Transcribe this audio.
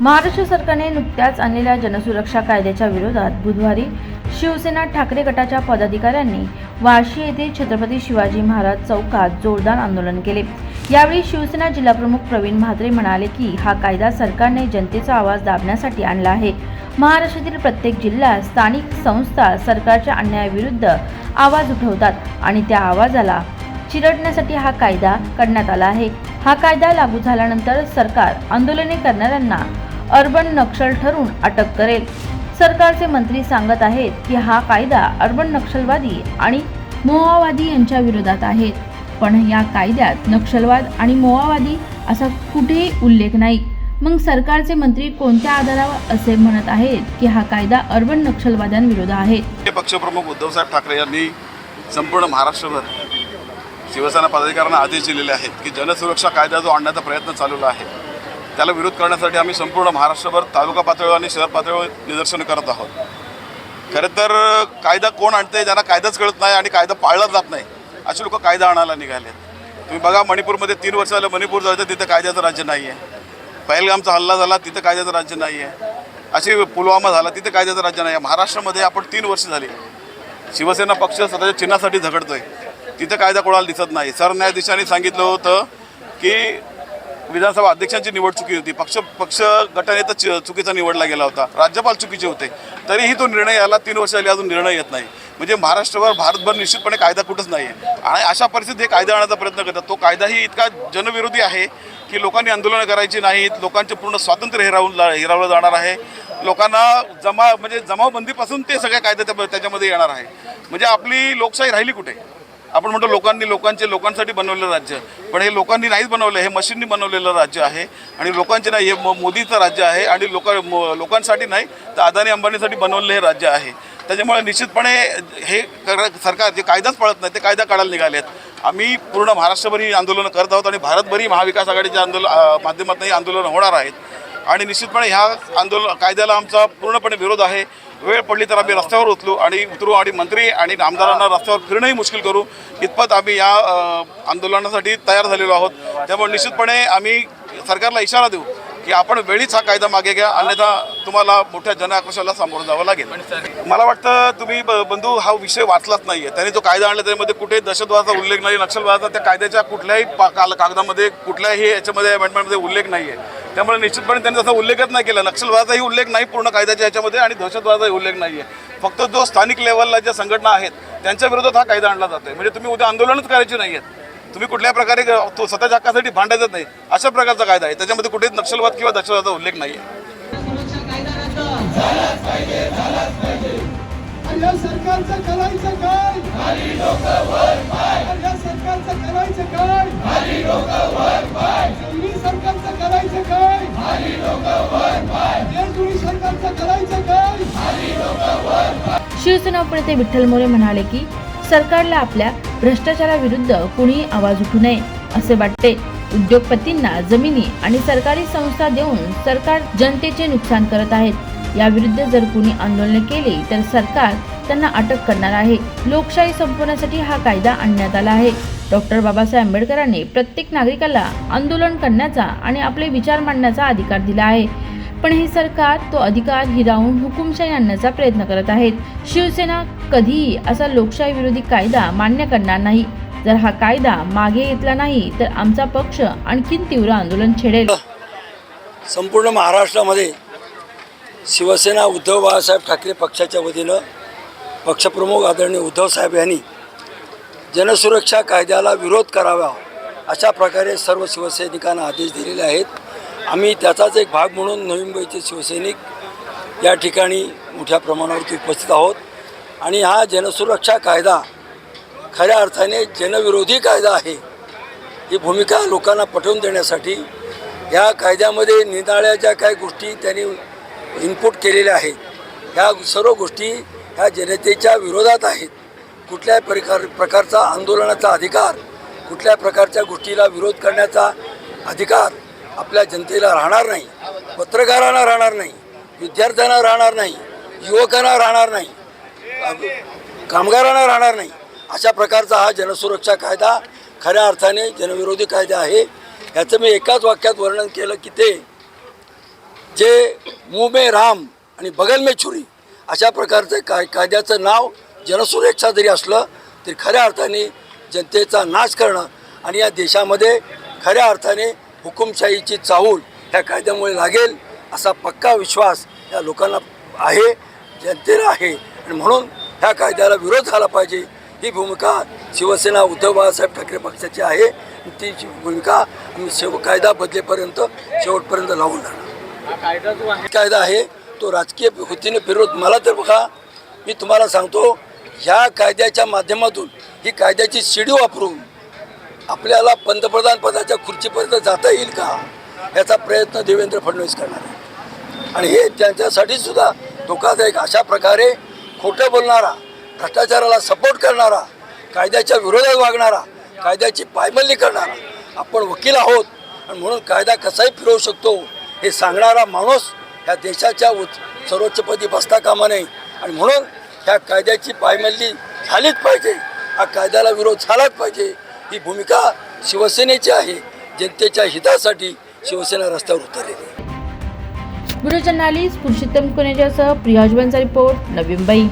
महाराष्ट्र सरकारने नुकत्याच आणलेल्या जनसुरक्षा कायद्याच्या विरोधात बुधवारी शिवसेना ठाकरे गटाच्या पदाधिकाऱ्यांनी वाशी येथे छत्रपती शिवाजी महाराज चौकात जोरदार आंदोलन केले. यावेळी शिवसेना जिल्हाप्रमुख प्रवीण म्हात्रे म्हणाले की हा कायदा सरकारने जनतेचा आवाज दाबण्यासाठी आणला आहे. महाराष्ट्रातील प्रत्येक जिल्ह्यात स्थानिक संस्था सरकारच्या अन्यायाविरुद्ध आवाज उठवतात आणि त्या आवाजाला चिरडण्यासाठी हा कायदा करण्यात आला आहे. हा कायदा लागू झाल्यानंतर सरकार आंदोलने करणाऱ्यांना अर्बन नक्षल ठरून अटक करेल. सरकारचे मंत्री सांगत आहेत की हा कायदा अर्बन नक्षलवादी आणि मोहावादी यांच्या विरोधात आहे. पण या कायद्यात नक्षलवाद आणि मोहावादी असा कुठेही उल्लेख नाही. मग सरकारचे मंत्री कोणत्या आधारावर असे म्हणत आहेत की हा कायदा अर्बन नक्षलवाद्यांविरोध आहे? मुख्य पक्षप्रमुख उद्धवसाहेब ठाकरे यांनी संपूर्ण महाराष्ट्रभर शिवसेना पदाधिकाऱ्यांना आदेश दिलेले आहेत की जनसुरक्षा कायदा जो आणण्याचा प्रयत्न चालवला आहे त्याला विरोध करण्यासाठी आम्ही संपूर्ण महाराष्ट्रभर तालुका पातळीवर आणि शहर पातळीवर निदर्शनं करत आहोत. खरं तर कायदा कोण आणते ज्यांना कायदाच कळत नाही आणि कायदा पाळला जात नाही असे लोक कायदा आणायला निघाले तुम्ही बघा मणिपूरमध्ये तीन वर्ष झालं मणिपूर जायचं तिथं कायद्याचं राज्य नाही आहे पहिलगामचा हल्ला झाला तिथं कायद्याचं राज्य नाही आहे असे पुलवामा झाला तिथे कायद्याचं राज्य नाही आहे महाराष्ट्रामध्ये आपण तीन वर्ष झाली. शिवसेना पक्ष स्वतःच्या चिन्हासाठी झगडतोय. तिथं कायदा कोणाला दिसत नाही. सरन्यायाधीशांनी सांगितलं होतं की विधानसभा अध्यक्षांची निवड चुकी होती. पक्ष पक्ष गटाने तर चुकीचा निवडला गेला होता. राज्यपाल चुकीचे होते. तरीही तो निर्णय याला तीन वर्ष आली अजून निर्णय येत नाही. म्हणजे महाराष्ट्रभर भारतभर निश्चितपणे कायदा कुठंच नाही आहे आणि अशा परिस्थितीत हे कायदा आणायचा प्रयत्न करतात. तो कायदाही इतका जनविरोधी आहे की लोकांनी आंदोलनं करायची नाहीत. लोकांचे पूर्ण स्वातंत्र्य हिरावून हिरावलं जाणार आहे. लोकांना जमा म्हणजे जमावबंदीपासून ते सगळ्या कायदा त्याच्यामध्ये येणार आहे. म्हणजे आपली लोकशाही राहिली कुठे? आपण म्हणतो लोकांनी लोकांचे लोकांसाठी बनवलेलं राज्य पण हे लोकांनी नाहीच बनवलं हे मशीननी बनवलेलं राज्य आहे आणि लोकांचे नाही हे मोदीचं राज्य आहे आणि लोक लोकांसाठी नाही तर अदानी अंबानीसाठी बनवलेलं हे राज्य आहे. त्याच्यामुळे निश्चितपणे हे कर- सरकार जे कायदाच पळत नाही ते कायदा काढायला निघाले आहेत आम्ही पूर्ण महाराष्ट्रभर ही आंदोलनं करत आहोत आणि भारतभरही महाविकास आघाडीच्या आंदोलन माध्यमातून ही आंदोलनं होणार आहेत. आणि निश्चितपणे ह्या आंदोलन कायद्याला आमचा पूर्णपणे विरोध आहे. वेळ पडली तर आम्ही रस्त्यावर उतरू आणि उतरू आणि मंत्री आणि आमदारांना रस्त्यावर फिरणंही मुश्किल करू. इतपत आम्ही या आंदोलनासाठी तयार झालेलो आहोत. त्यामुळे निश्चितपणे आम्ही सरकारला इशारा देऊ की आपण वेळीच हा कायदा मागे घ्या. अन्यथा तुम्हाला मोठ्या जनआक्रोशाला सामोरं जावं लागेल. मला वाटतं तुम्ही ब- बंधू हा विषय वाचलाच नाही आहे त्याने जो कायदा आणला त्यामध्ये कुठे दहशतवादाचा उल्लेख नाही नक्षलवादाचा त्या कायद्याच्या कुठल्याही पा- काल- कागदामध्ये कुठल्याही याच्यामध्ये अमेंडमेंटमध्ये उल्लेख नाही आहे त्यामुळे निश्चितपणे त्यांनी तसा उल्लेखच नाही केला. नक्षलवादाचाही उल्लेख नाही पूर्ण कायद्याच्या ह्याच्यामध्ये आणि दहशतवादाचाही उल्लेख नाही आहे फक्त जो स्थानिक लेवलला ज्या संघटना आहेत त्यांच्या विरोधात हा कायदा आणला जातोय. म्हणजे तुम्ही उद्या आंदोलनच करायची नाही आहेत तुम्ही कुठल्या प्रकारे तो स्वतःच्या हक्कासाठी भांडायचं नाही. अशा प्रकारचा कायदा आहे. त्याच्यामध्ये कुठेच नक्षलवाद किंवा दहशतवादाचा उल्लेख नाही आहे या सरकारचं करायचं काय? सरकारचं करायचं काय? शिवसेना उपनेते विठ्ठल मोरे म्हणाले की सरकारला आपल्या भ्रष्टाचाराविरुद्ध कुणीही आवाज उठू नये असे वाटते. उद्योगपतींना जमिनी आणि सरकारी संस्था देऊन सरकार जनतेचे नुकसान करत आहेत. याविरुद्ध जर कुणी आंदोलन केले तर सरकार त्यांना अटक करणार आहे. लोकशाही संपवण्यासाठी हा कायदा आणण्यात आला आहे. डॉक्टर बाबासाहेब आंबेडकरांनी प्रत्येक नागरिकाला आंदोलन करण्याचा आणि आपले विचार मांडण्याचा अधिकार दिला आहे. पण हे सरकार तो अधिकार हिरावून हुकुमशाही आणण्याचा प्रयत्न करत आहेत. शिवसेना कधीही असा लोकशाही विरोधी कायदा मान्य करणार नाही. जर हा कायदा मागे घेतला नाही तर आमचा पक्ष आणखीन तीव्र आंदोलन छेडेल. संपूर्ण महाराष्ट्रामध्ये शिवसेना उद्धव बाळासाहेब ठाकरे पक्षाच्या वतीनं पक्षप्रमुख आदरणीय उद्धव साहेब यांनी जनसुरक्षा कायद्याला विरोध करावा अशा प्रकारे सर्व शिवसैनिकांना आदेश दिलेले आहेत. आम्ही त्याचाच एक भाग म्हणून नवी मुंबईचे शिवसैनिक या ठिकाणी मोठ्या प्रमाणावरती उपस्थित आहोत. आणि हा जनसुरक्षा कायदा खऱ्या अर्थाने जनविरोधी कायदा आहे. ही भूमिका लोकांना पटवून देण्यासाठी या कायद्यामध्ये निनाळ्या ज्या काही गोष्टी त्यांनी इनपुट केलेल्या आहेत ह्या सर्व गोष्टी ह्या जनतेच्या विरोधात आहेत. कुठल्याही प्रकार प्रकारचा आंदोलनाचा अधिकार कुठल्या प्रकारच्या गोष्टीला विरोध करण्याचा अधिकार आपल्या जनतेला राहणार नाही पत्रकारांना राहणार नाही विद्यार्थ्यांना राहणार नाही युवकांना राहणार नाही कामगारांना राहणार नाही. अशा प्रकारचा हा जनसुरक्षा कायदा खऱ्या अर्थाने जनविरोधी कायदा आहे. याचं मी एकाच वाक्यात वर्णन केलं की ते जे मुंह मे राम आणि बगल मे छुरी अशा प्रकारचं काय कायद्याचं नाव जनसुरक्षा जरी असलं तरी खऱ्या अर्थाने जनतेचा नाश करणं आणि या देशामध्ये खऱ्या अर्थाने हुकुमशाहीची चाहूल ह्या कायद्यामुळे लागेल असा पक्का विश्वास या लोकांना आहे जनतेला आहे. आणि म्हणून ह्या कायद्याला विरोध झाला पाहिजे. ही भूमिका शिवसेना उद्धव बाळासाहेब ठाकरे पक्षाची आहे. ती भूमिका आम्ही शेव कायदा बदलेपर्यंत शेवटपर्यंत लावून राहणार. कायदा आहे तो राजकीय वतीने विरोध. मला तर बघा मी तुम्हाला सांगतो ह्या कायद्याच्या माध्यमातून ही कायद्याची शिडी वापरून आपल्याला पंतप्रधान पदाच्या खुर्चीपर्यंत जाता येईल का? याचा प्रयत्न देवेंद्र फडणवीस करणार आहे आणि हे त्यांच्यासाठी सुद्धा धोकादायक अशा प्रकारे खोटं बोलणारा भ्रष्टाचाराला सपोर्ट करणारा कायद्याच्या विरोधात वागणारा कायद्याची पायमल्ली करणारा आपण वकील आहोत. आणि म्हणून कायदा कसाही फिरवू शकतो हे सांगणारा माणूस ह्या देशाच्या उच्च सर्वोच्चपदी बसता कामा नये. आणि म्हणून ह्या कायद्याची पायमल्ली झालीच पाहिजे. हा कायद्याला विरोध झालाच पाहिजे. ही भूमिका शिवसेनेची आहे. जनतेच्या हितासाठी शिवसेना रस्त्यावर उतरलेली आहे. जर्नालिस्ट पुरुषोत्तम कुनेजासह प्रियाजबनचा रिपोर्ट नवी मुंबई